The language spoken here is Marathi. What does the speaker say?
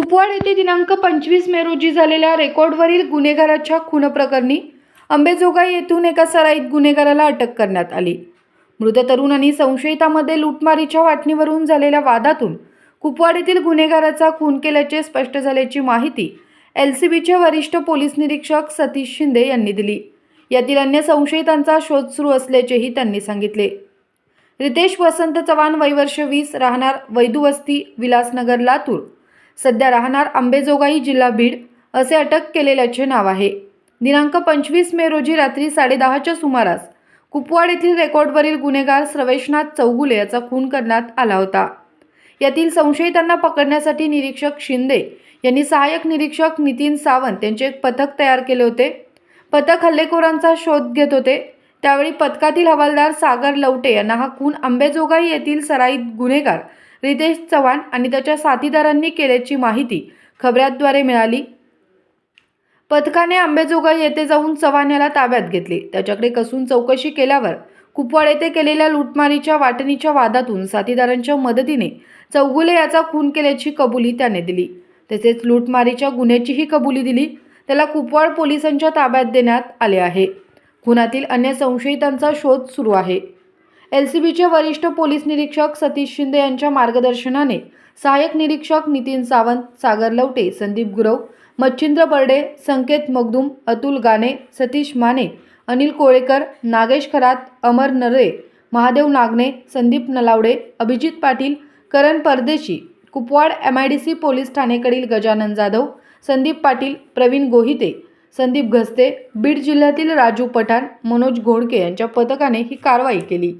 कुपवाड येथे दिनांक पंचवीस मे रोजी झालेल्या रेकॉर्डवरील गुन्हेगाराच्या खून प्रकरणी अंबेजोगाई येथून एका सराईत गुन्हेगाराला अटक करण्यात आली. मृत तरुण आणि संशयितामध्ये लुटमारीच्या वाटणीवरून झालेल्या वादातून कुपवाड येथील गुन्हेगाराचा खून केल्याचे स्पष्ट झाल्याची माहिती एल सी बीचे वरिष्ठ पोलीस निरीक्षक सतीश शिंदे यांनी दिली. यातील अन्य संशयितांचा शोध सुरू असल्याचेही त्यांनी सांगितले. रितेश वसंत चव्हाण वैवर्ष वीस राहणार वैदुवस्ती विलासनगर लातूर सध्या राहणार आंबेजोगाई जिल्हा बीड असे अटक केलेल्याचे नाव आहे. दिनांक पंचवीस मे रोजी रात्री साडेदहाच्या सुमारास कुपवाड येथील रेकॉर्डवरील गुन्हेगार सर्वेशनाथ चौगुले याचा खून करण्यात आला होता. यातील संशयितांना पकडण्यासाठी निरीक्षक शिंदे यांनी सहाय्यक निरीक्षक नितीन सावंत यांचे एक पथक तयार केले होते. पथक हल्लेखोरांचा शोध घेत होते. त्यावेळी पथकातील हवालदार सागर लवटे यांना हा खून अंबेजोगाई येथील सराईत गुन्हेगार रितेश चव्हाण आणि त्याच्या साथीदारांनी केल्याची माहिती खबऱ्याद्वारे मिळाली. पथकाने आंबेजोगाई येथे जाऊन चव्हाण याला ताब्यात घेतले. त्याच्याकडे कसून चौकशी केल्यावर कुपवाड येथे केलेल्या लुटमारीच्या वाटणीच्या वादातून साथीदारांच्या मदतीने चौगुले याचा खून केल्याची कबुली त्याने दिली. तसेच लुटमारीच्या गुन्ह्याचीही कबुली दिली. त्याला कुपवाड पोलिसांच्या ताब्यात देण्यात आले आहे. खुनातील अन्य संशयितांचा शोध सुरू आहे. एल सी बीचे वरिष्ठ पोलीस निरीक्षक सतीश शिंदे यांच्या मार्गदर्शनाने सहाय्यक निरीक्षक नितीन सावंत सागर लवटे संदीप गुरव मच्छिंद्र बर्डे संकेत मगदूम अतुल गाणे सतीश माने अनिल कोळेकर नागेश खरात अमर नरे Mahadev Nagane Sandeep Nalawade Abhijit Patil Karan Pardeshi Kupwad M I D C police ठाणेकडील Gajanan Jadhav Sandeep Patil Pravin Gohite Sandeep Ghaste Beed जिल्ह्यातील राजू पठाण मनोज घोडके यांच्या पथकाने ही कारवाई केली.